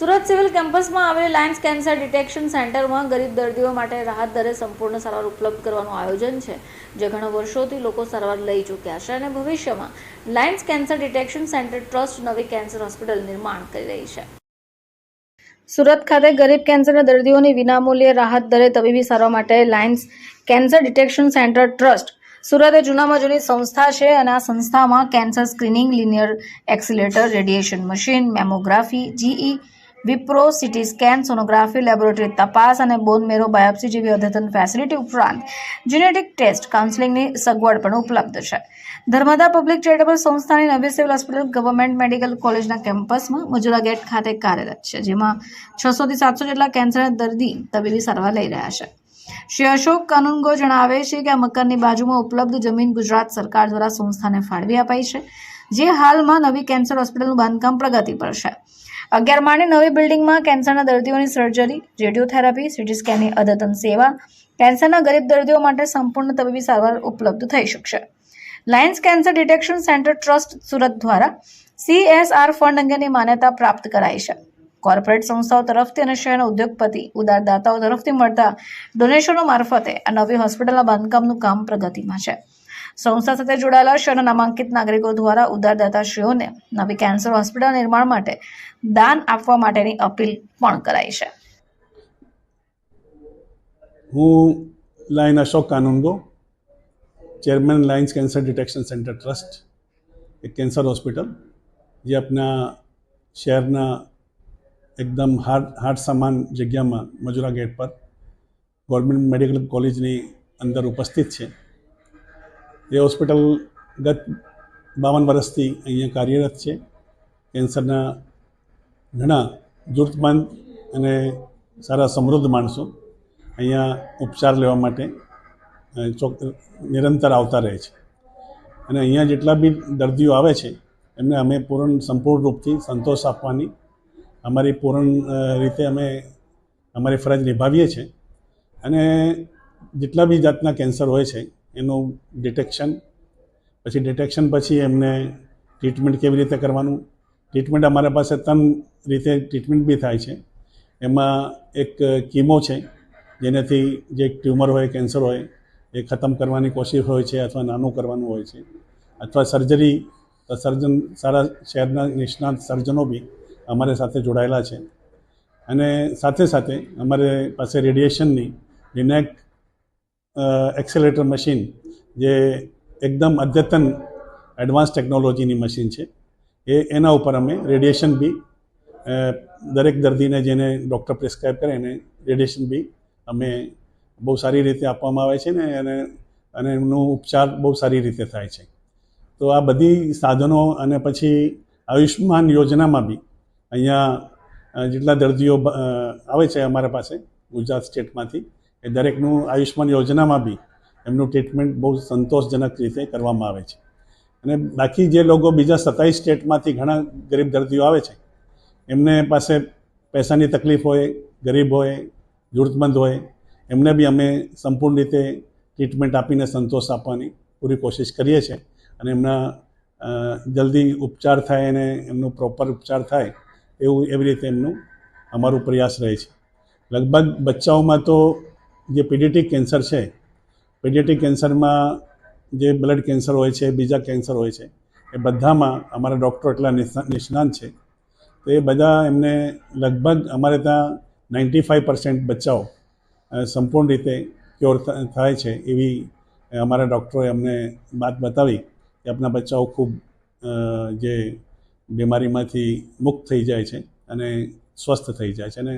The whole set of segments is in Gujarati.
સુરત સિવિલ કેમ્પસમાં આવેલી લાયન્સ કેન્સર ડિટેક્શન સેન્ટરમાં ગરીબ દર્દીઓ માટે રાહત દરે સંપૂર્ણ સારવાર ઉપલબ્ધ કરવાનું આયોજન છે, જે ઘણા વર્ષોથી લોકો સારવાર લઈ ચૂક્યા છે અને ભવિષ્યમાં Lions cancer detection centre trust નવી કેન્સર હોસ્પિટલ નિર્માણ કરી રહી છે. સુરત ખાતે ગરીબ કેન્સરના દર્દીઓની વિનામૂલ્યે રાહત દરે તબીબી સારવાર માટે Lions cancer detection centre trust Surat એ જૂનામાં જૂની સંસ્થા છે અને આ સંસ્થામાં cancer screening linear accelerator, radiation machine, mammography, GE Wipro CT scan sonography laboratory તપાસ અને બોન મેરો બાયોપ્સી જેવી અદ્યતન ફેસિલિટી ઉપરાંત જીનેટિક ટેસ્ટ કાઉન્સેલિંગની સગવડ પણ ઉપલબ્ધ છે. ધર્મદા પબ્લિક ચેરિટેબલ સંસ્થાની નવી સિવિલ હોસ્પિટલ ગવર્મેન્ટ મેડિકલ કોલેજના કેમ્પસમાં મજુરા ગેટ ખાતે કાર્યરત છે, જેમાં છસોથી સાતસો જેટલા કેન્સરના દર્દી તબીબી સારવાર લઈ રહ્યા છે. શ્રી અશોક કાનુનગો જણાવે છે કે આ મકાનની બાજુમાં ઉપલબ્ધ જમીન ગુજરાત સરકાર દ્વારા સંસ્થાને ફાળવી અપાઈ છે, જે હાલમાં નવી કેન્સર હોસ્પિટલનું બાંધકામ પ્રગતિ પર છે. અગિયાર માળની નવી બિલ્ડિંગમાં કેન્સરના દર્દીઓની સર્જરી, રેડિયોથેરાપી, સીટી સ્કેનની અદ્યતન સેવા, કેન્સરના ગરીબ દર્દીઓ માટે સંપૂર્ણ તબીબી સારવાર ઉપલબ્ધ થઈ શકશે. Lions cancer detection centre trust Surat દ્વારા સીએસઆર ફંડ અંગેની માન્યતા પ્રાપ્ત કરાઈ છે. કોર્પોરેટ સંસ્થાઓ તરફથી અને શહેરના ઉદ્યોગપતિ, ઉદારદાતાઓ તરફથી મળતા ડોનેશનો મારફતે આ નવી હોસ્પિટલના બાંધકામનું કામ પ્રગતિમાં છે. સંસ્થા સાથે જોડાયેલા શહેરના નામાંકિત નાગરિકો દ્વારા ઉદારદાતાશ્રીઓને નવી કેન્સર હોસ્પિટલ નિર્માણ માટે દાન આપવા માટેની અપીલ પણ કરાઈ છે. હું lion Ashok Kanungo, chairman Lions cancer detection centre trust, એક કેન્સર હોસ્પિટલ, જે આપના શહેરના એકદમ હાર્ટ હાર્ટ સમાન જગ્યામાં મજુરા ગેટ પર ગવર્મેન્ટ મેડિકલ કોલેજની અંદર ઉપસ્થિત છે. એ હોસ્પિટલ ગત બાવન વર્ષથી અહીંયા કાર્યરત છે. કેન્સરના ઘણા જરૂરતમંદ અને સારા સમૃદ્ધ માણસો અહીંયા ઉપચાર લેવા માટે ચોક, નિરંતર આવતા રહે છે. અને અહીંયા જેટલા બી દર્દીઓ આવે છે, એમને અમે પૂર્ણ સંપૂર્ણ રૂપથી સંતોષ આપવાની, અમારી પૂર્ણ રીતે અમે અમારી ફરજ નિભાવીએ છીએ. અને જેટલા બી જાતના કેન્સર હોય છે એનું ડિટેક્શન પછી ડિટેક્શન પછી એમને ટ્રીટમેન્ટ કેવી રીતે કરવાનું? ટ્રીટમેન્ટ અમારા પાસે ત્રણ રીતે ટ્રીટમેન્ટ બી થાય છે. એમાં એક કીમો છે, જેનાથી જે ટ્યુમર હોય કેન્સર હોય, એ ખતમ કરવાની કોશિશ હોય છે અથવા નાનું કરવાનું હોય છે. અથવા સર્જરી તો સર્જન સારા શહેરના નિષ્ણાત સર્જનો બી અમારી સાથે જોડાયેલા છે. અને સાથે સાથે અમારે પાસે રેડિયેશનની વિનાયક એક્સેલેટર મશીન જે એકદમ અદ્યતન એડવાન્સ ટેકનોલોજીની મશીન છે. એ એના ઉપર અમે રેડિયેશન બી દરેક દર્દીને જેને ડૉક્ટર પ્રિસ્ક્રાઇબ કરે એને રેડિયેશન બી અમે બહુ સારી રીતે આપવામાં આવે છે ને અને અને એમનું ઉપચાર બહુ સારી રીતે થાય છે. તો આ બધી સાધનો અને પછી આયુષ્યમાન યોજનામાં બી અહીંયા જેટલા દર્દીઓ આવે છે અમારા પાસે ગુજરાત સ્ટેટમાંથી એ દરેકનું આયુષ્યમાન યોજનામાં બી એમનું ટ્રીટમેન્ટ બહુ સંતોષજનક રીતે કરવામાં આવે છે. અને બાકી જે લોકો બીજા સત્તાવીસ સ્ટેટમાંથી ઘણા ગરીબ દર્દીઓ આવે છે, એમને પાસે પૈસાની તકલીફ હોય, ગરીબ હોય જરૂરતમંદ હોય, એમને બી અમે સંપૂર્ણ રીતે ટ્રીટમેન્ટ આપીને સંતોષ આપવાની પૂરી કોશિશ કરીએ છીએ અને એમના જલ્દી ઉપચાર થાય અને એમનું પ્રોપર ઉપચાર થાય એવું એવી રીતે એમનું અમારું પ્રયાસ રહે છે. લગભગ બચ્ચાઓમાં તો જે પીડિટિક કેન્સર છે પીડિટિક કેન્સરમાં જે બ્લડ કેન્સર હોય છે, બીજા કેન્સર હોય છે, એ બધામાં અમારા ડૉક્ટરો એટલા નિષ્ણા- નિષ્ણાંત છે. તો એ બધા એમને લગભગ અમારે ત્યાં નાઇન્ટી ફાઇવ પર્સન્ટ બચ્ચાઓ સંપૂર્ણ રીતે ક્યોર થાય છે એવી અમારા ડૉક્ટરોએ અમને વાત બતાવી કે આપણા બચ્ચાઓ ખૂબ જે બીમારીમાંથી મુક્ત થઈ જાય છે અને સ્વસ્થ થઈ જાય છે અને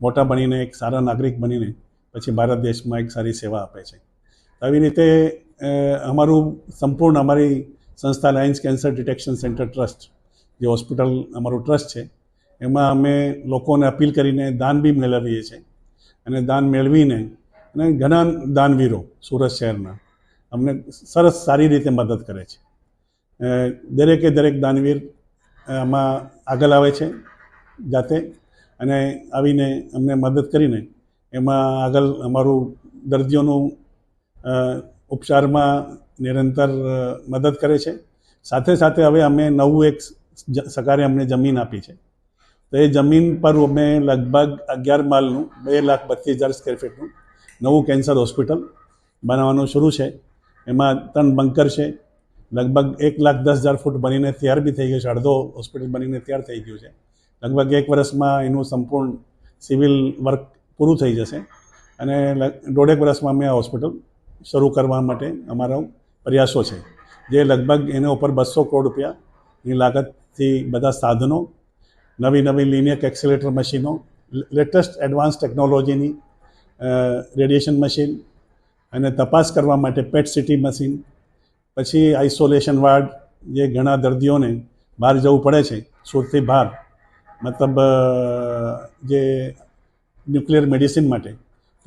મોટા બનીને એક સારા નાગરિક બનીને પછી ભારત દેશમાં એક સારી સેવા આપે છે. આવી રીતે અમારું સંપૂર્ણ અમારી સંસ્થા Lions cancer detection centre trust જે હોસ્પિટલ અમારું ટ્રસ્ટ છે, એમાં અમે લોકોને અપીલ કરીને દાન બી મેળવીએ છીએ. અને દાન મેળવીને, અને ઘણા દાનવીરો સુરત શહેરના અમને સરસ સારી રીતે મદદ કરે છે. દરેકે દરેક દાનવીર આમાં આગળ આવે છે જાતે, અને આવીને અમને મદદ કરીને એમાં આગળ અમારું દર્દીઓનું ઉપચારમાં નિરંતર મદદ કરે છે. સાથે સાથે હવે અમે નવું એક સરકારે અમને જમીન આપી છે. તો એ જમીન પર અમે લગભગ અગિયાર માલનું, બે લાખ બત્રીસ હજાર સ્ક્વેર ફીટનું નવું કેન્સર હોસ્પિટલ બનાવવાનું શરૂ છે. એમાં ત્રણ બંકર છે. લગભગ એક લાખ દસ હજાર ફૂટ બનીને તૈયાર બી થઈ ગયું છે. અડધો હોસ્પિટલ બનીને તૈયાર થઈ ગયું છે. લગભગ એક વર્ષમાં એનું સંપૂર્ણ સિવિલ વર્ક પૂરું થઈ જશે. અને દોઢેક વર્ષમાં અમે આ હોસ્પિટલ શરૂ કરવા માટે અમારા પ્રયાસો છે. જે લગભગ એના ઉપર બસો કરોડ રૂપિયાની લાગતથી બધા સાધનો, નવી નવી લિનિયક એક્સેલેટર મશીનો લેટેસ્ટ એડવાન્સ ટેકનોલોજીની રેડિયેશન મશીન અને તપાસ કરવા માટે પેટ સિટી મશીન, પછી આઇસોલેશન વાર્ડ જે ઘણા દર્દીઓને બહાર જવું પડે છે, સુરતથી બહાર. મતલબ જે ન્યુક્લિયર મેડિસિન માટે.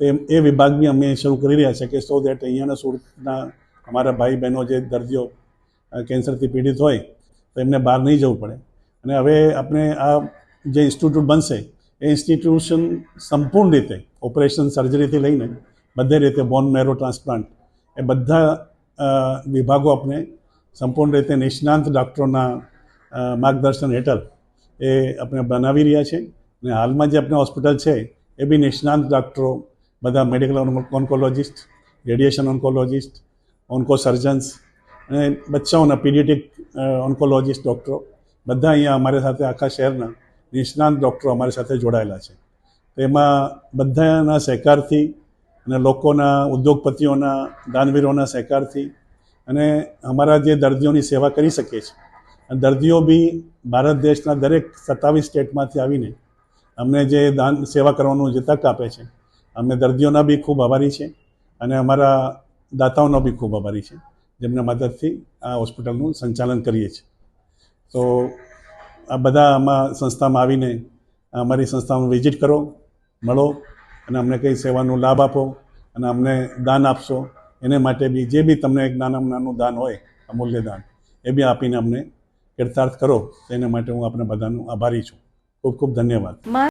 તો એમ, એ વિભાગ બી અમે શરૂ કરી રહ્યા છે કે સો દેટ અહીંયાના સુરતના અમારા ભાઈ બહેનો જે દર્દીઓ કેન્સરથી પીડિત હોય, તો એમને બહાર નહીં જવું પડે. અને હવે આપણે આ જે ઇન્સ્ટિટ્યૂટ બનશે, એ ઇન્સ્ટિટ્યુશન સંપૂર્ણ રીતે ઓપરેશન સર્જરીથી લઈને બધે રીતે બોન મેરો ટ્રાન્સપ્લાન્ટ એ બધા વિભાગો આપણે સંપૂર્ણ રીતે નિષ્ણાંત ડૉક્ટરોના માર્ગદર્શન હેઠળ એ આપણે બનાવી રહ્યા છે. અને હાલમાં જે આપણે હોસ્પિટલ છે એ બી નિષ્ણાંત ડૉક્ટરો બધા medical oncologist radiation oncologist onco surgeons અને બચ્ચાઓના પીડિટિક ઓન્કોલોજિસ્ટ ડૉક્ટરો બધા અહીંયા અમારી સાથે આખા શહેરના નિષ્ણાંત ડૉક્ટરો અમારી સાથે જોડાયેલા છે. તેમાં બધાના સહકારથી અને લોકોના ઉદ્યોગપતિઓના, દાનવીરોના સહકારથી અને અમારા જે દર્દીઓની સેવા કરી શકીએ છીએ. અને દર્દીઓ બી ભારત દેશના દરેક સત્તાવીસ સ્ટેટમાંથી આવીને અમને જે દાન સેવા કરવાનું જે તક આપે છે અમે દર્દીઓના બી ખૂબ આભારી છે અને અમારા દાતાઓનો બી ખૂબ આભારી છે, જેમના મદદથી આ હોસ્પિટલનું સંચાલન કરીએ છીએ. તો આ બધા આમાં સંસ્થામાં આવીને અમારી સંસ્થામાં વિઝિટ કરો, મળો અને અમને કંઈ સેવાનો લાભ આપો અને અમને દાન આપશો, એને માટે બી જે બી તમને એક નાનામાં નાનું દાન હોય, અમૂલ્ય દાન, એ બી આપીને અમને કીર્તાર્થ કરો, તો એના માટે હું આપણે બધાનો આભારી છું. ખૂબ ખૂબ ધન્યવાદ.